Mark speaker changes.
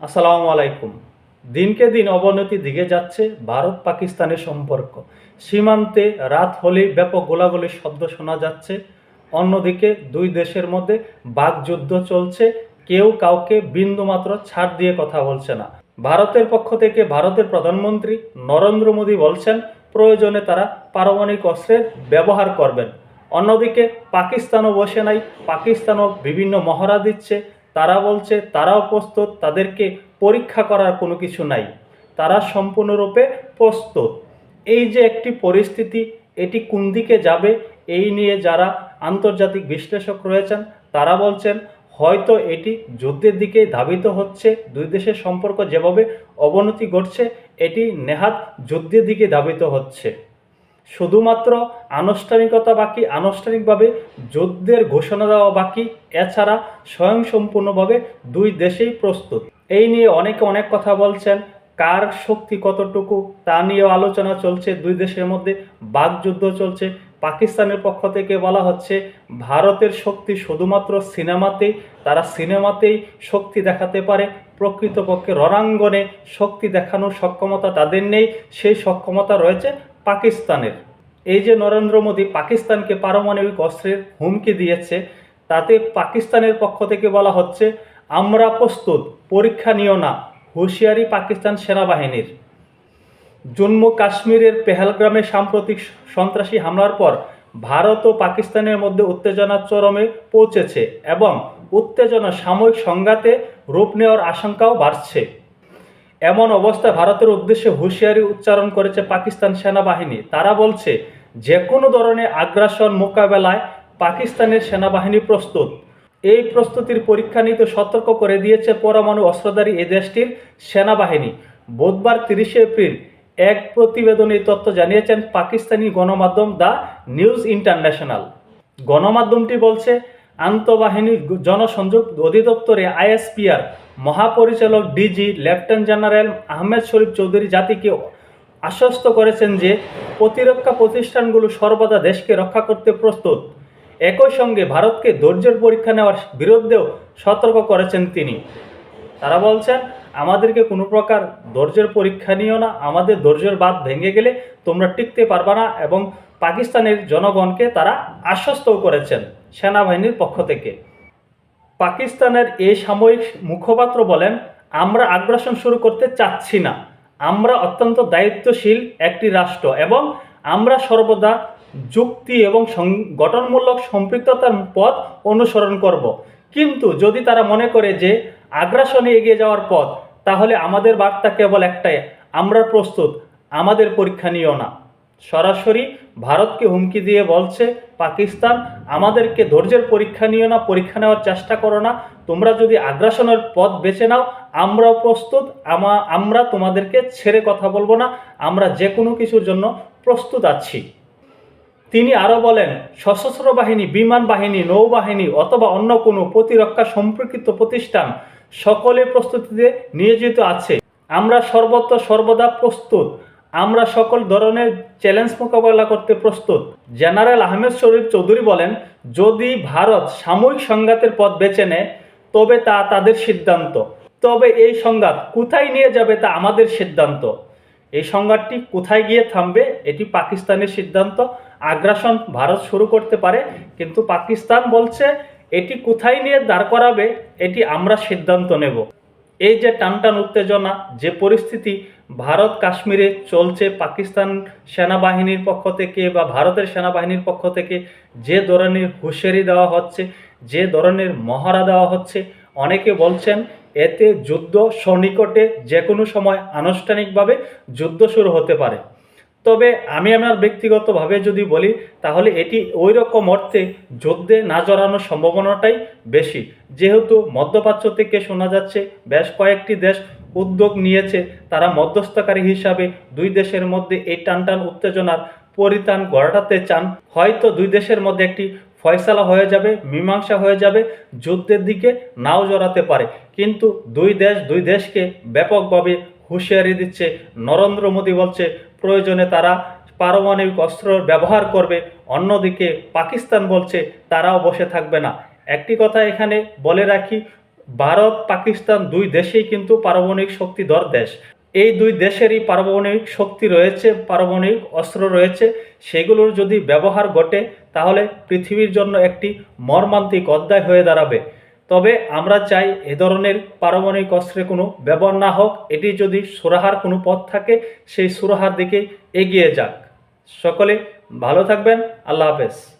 Speaker 1: আসসালামু আলাইকুম। দিনকে দিন অবনতির দিকে যাচ্ছে ভারত পাকিস্তানের সম্পর্ক। সীমান্তে রাত হলেই ব্যাপক গোলাগুলির শব্দ শোনা যাচ্ছে। অন্যদিকে দুই দেশের মধ্যে বাকযুদ্ধ চলছে। কেউ কাউকে বিন্দুমাত্র ছাড় দিয়ে কথা বলছে না। ভারতের পক্ষ থেকে ভারতের প্রধানমন্ত্রী নরেন্দ্র মোদী বলছেন, প্রয়োজনে তারা পারমাণবিক অস্ত্রের ব্যবহার করবেন। অন্যদিকে পাকিস্তানও বসে নাই। পাকিস্তানও বিভিন্ন মহড়া দিচ্ছে। তারা বলছে, তারাও প্রস্তুত, তাদেরকে পরীক্ষা করার কোনো কিছু নাই। তারা সম্পূর্ণরূপে প্রস্তুত। এই যে একটি পরিস্থিতি, এটি কোন দিকে যাবে, এই নিয়ে যারা আন্তর্জাতিক বিশ্লেষক রয়েছেন, তারা বলছেন, হয়তো এটি যুদ্ধের দিকে ধাবিত হচ্ছে, দুই দেশের সম্পর্ক যেভাবে অবনতি ঘটছে, এটি নেহাত যুদ্ধের দিকে ধাবিত হচ্ছে। শুধুমাত্র আনুষ্ঠানিকতা বাকি, আনুষ্ঠানিকভাবে যুদ্ধের ঘোষণা দেওয়া বাকি, এছাড়া স্বয়ংসম্পূর্ণভাবে দুই দেশেই প্রস্তুত। এই নিয়ে অনেকে অনেক কথা বলছেন, কার শক্তি কতটুকু, তা নিয়েও আলোচনা চলছে, দুই দেশের মধ্যে বাকযুদ্ধ চলছে। পাকিস্তানের পক্ষ থেকে বলা হচ্ছে, ভারতের শক্তি শুধুমাত্র সিনেমাতেই, তারা সিনেমাতেই শক্তি দেখাতে পারে, প্রকৃতপক্ষে রণাঙ্গনে শক্তি দেখানোর সক্ষমতা তাদের নেই, সেই সক্ষমতা রয়েছে পাকিস্তানের। এই যে নরেন্দ্র মোদী পাকিস্তানকে পারমাণবিক অস্ত্রের হুমকি দিয়েছে, তাতে পাকিস্তানের পক্ষ থেকে বলা হচ্ছে, আমরা প্রস্তুত, পরীক্ষা নিও না, হুঁশিয়ারি পাকিস্তান সেনাবাহিনীর। জম্মু কাশ্মীরের পেহেলগ্রামে সাম্প্রতিক সন্ত্রাসী হামলার পর ভারত ও পাকিস্তানের মধ্যে উত্তেজনা চরমে পৌঁছেছে এবং উত্তেজনা সাময়িক সংঘাতে রূপ নেওয়ার আশঙ্কাও বাড়ছে। এমন অবস্থায় ভারতের উদ্দেশ্যে হুঁশিয়ারি উচ্চারণ করেছে পাকিস্তান সেনাবাহিনী। তারা বলছে যে কোনো ধরনের আগ্রাসন মোকাবেলায় পাকিস্তানের সেনাবাহিনী প্রস্তুত। এই প্রস্তুতির পরীক্ষা নিতে সতর্ক করে দিয়েছে পরমাণু অস্ত্রধারী এ দেশটির সেনাবাহিনী। বুধবার তিরিশে এপ্রিল এক প্রতিবেদনে তথ্য জানিয়েছেন পাকিস্তানি গণমাধ্যম দ্য নিউজ ইন্টারন্যাশনাল। গণমাধ্যমটি বলছে আন্তঃবাহিনী জনসংযোগ অধিদপ্তরে আইএসপিআর মহাপরিচালক DG lieutenant general Ahmed Sharif Chaudhry জাতিকে আশ্বস্ত করেছেন যে প্রতিরক্ষা প্রতিষ্ঠানগুলো সর্বদা দেশকে রক্ষা করতে প্রস্তুত। একই সঙ্গে ভারতকে ধৈর্যের পরীক্ষা নেওয়ার বিরুদ্ধেও সতর্ক করেছেন তিনি। তারা বলছেন, আমাদেরকে কোনো প্রকার ধৈর্যের পরীক্ষা নিও না। আমাদের ধৈর্যের বাদ ভেঙে গেলে তোমরা টিকতে পারবা না। এবং পাকিস্তানের জনগণকে তারা আশ্বস্তও করেছেন। সেনাবাহিনীর পক্ষ থেকে। পাকিস্তানের এই সাময়িক মুখপাত্র বলেন, আমরা আগ্রাসন শুরু করতে চাচ্ছি না। আমরা অত্যন্ত দায়িত্বশীল একটি রাষ্ট্র এবং আমরা সর্বদা যুক্তি এবং গঠনমূলক সম্পৃক্ততার পথ অনুসরণ করব। কিন্তু যদি তারা মনে করে যে আগ্রাসনে এগিয়ে যাওয়ার পথ, তাহলে আমাদের বার্তা কেবল একটাই, আমরা প্রস্তুত, আমাদের পরীক্ষা নিও না। সরাসরি ভারতকে হুমকি দিয়ে বলছে, পাকিস্তান, আমাদেরকে ধৈর্যের পরীক্ষা নিও না, পরীক্ষা নেওয়ার চেষ্টা করো না। তোমরা যদি আগ্রাসনের পথ বেছে নাও, আমরাও প্রস্তুত। আমা, আমরা তোমাদেরকে ছেড়ে কথা বলব না। আমরা যে কোনো কিছুর জন্য প্রস্তুত আছি। তিনি আরও বলেন, সশস্ত্র বাহিনী, বিমান বাহিনী, নৌবাহিনী অথবা অন্য কোনো প্রতিরক্ষা সম্পর্কিত প্রতিষ্ঠান সকলে প্রস্তুতিতে নিয়োজিত আছে। আমরা সর্বত্র সর্বদা প্রস্তুত। আমরা সকল ধরনের চ্যালেঞ্জ মোকাবেলা করতে প্রস্তুত। জেনারেল আহমেদ শরীফ চৌধুরী বলেন, যদি ভারত সাময়িক সংঘাতের পথ বেছে নেয়, তবে তা তাদের সিদ্ধান্ত। তবে এই সংঘাত কোথায় নিয়ে যাবে তা আমাদের সিদ্ধান্ত। এই সংঘাতটি কোথায় গিয়ে থামবে, এটি পাকিস্তানের সিদ্ধান্ত। আগ্রাসন ভারত শুরু করতে পারে, কিন্তু পাকিস্তান বলছে, এটি কোথায় নিয়ে দাঁড় করাবে, এটি আমরা সিদ্ধান্ত নেব। এই যে টানটান উত্তেজনা, যে পরিস্থিতি ভারত কাশ্মীরে চলছে পাকিস্তান সেনাবাহিনীর পক্ষ থেকে বা ভারতের সেনাবাহিনীর পক্ষ থেকে যে ধরনের হুঁশিয়ারি দেওয়া হচ্ছে, যে ধরনের মহড়া দেওয়া হচ্ছে, অনেকে বলছেন এতে যুদ্ধ সনিকটে যে কোনো সময় আনুষ্ঠানিকভাবে যুদ্ধ শুরু হতে পারে। তবে আমি আমার ব্যক্তিগতভাবে যদি বলি, তাহলে এটি ওই রকম অর্থে যুদ্ধে না জড়ানোর সম্ভাবনাটাই বেশি। যেহেতু মধ্যপ্রাচ্য থেকে শোনা যাচ্ছে, বেশ কয়েকটি দেশ উদ্যোগ নিয়েছে, তারা মধ্যস্থকারী হিসাবে দুই দেশের মধ্যে এই টানটান উত্তেজনার পরিত্রাণ ঘটাতে চান। হয়তো দুই দেশের মধ্যে একটি ফয়সালা হয়ে যাবে, মীমাংসা হয়ে যাবে, যুদ্ধের দিকে নাও জড়াতে পারে। কিন্তু দুই দেশ, দুই দেশকে ব্যাপকভাবে হুঁশিয়ারি দিচ্ছে, নরেন্দ্র মোদী বলছে, প্রয়োজনে তারা পারমাণবিক অস্ত্র ব্যবহার করবে, অন্যদিকে পাকিস্তান বলছে, তারাও বসে থাকবে না। একটি কথা এখানে বলে রাখি ভারত, পাকিস্তান দুই দেশেই কিন্তু পারমাণবিক শক্তিধর দেশ। এই দুই দেশেরই পারমাণবিক শক্তি রয়েছে, পারমাণবিক অস্ত্র রয়েছে। সেগুলোর যদি ব্যবহার ঘটে, তাহলে পৃথিবীর জন্য একটি মর্মান্তিক অধ্যায় হয়ে দাঁড়াবে। তবে আমরা চাই এ ধরনের পারমাণবিক অস্ত্রে কোনো ব্যবহার না হোক, এটি যদি সুরাহার কোনো পথ থাকে, সেই সুরাহার দিকে এগিয়ে যাক। সকলে ভালো থাকবেন, আল্লাহ হাফেজ।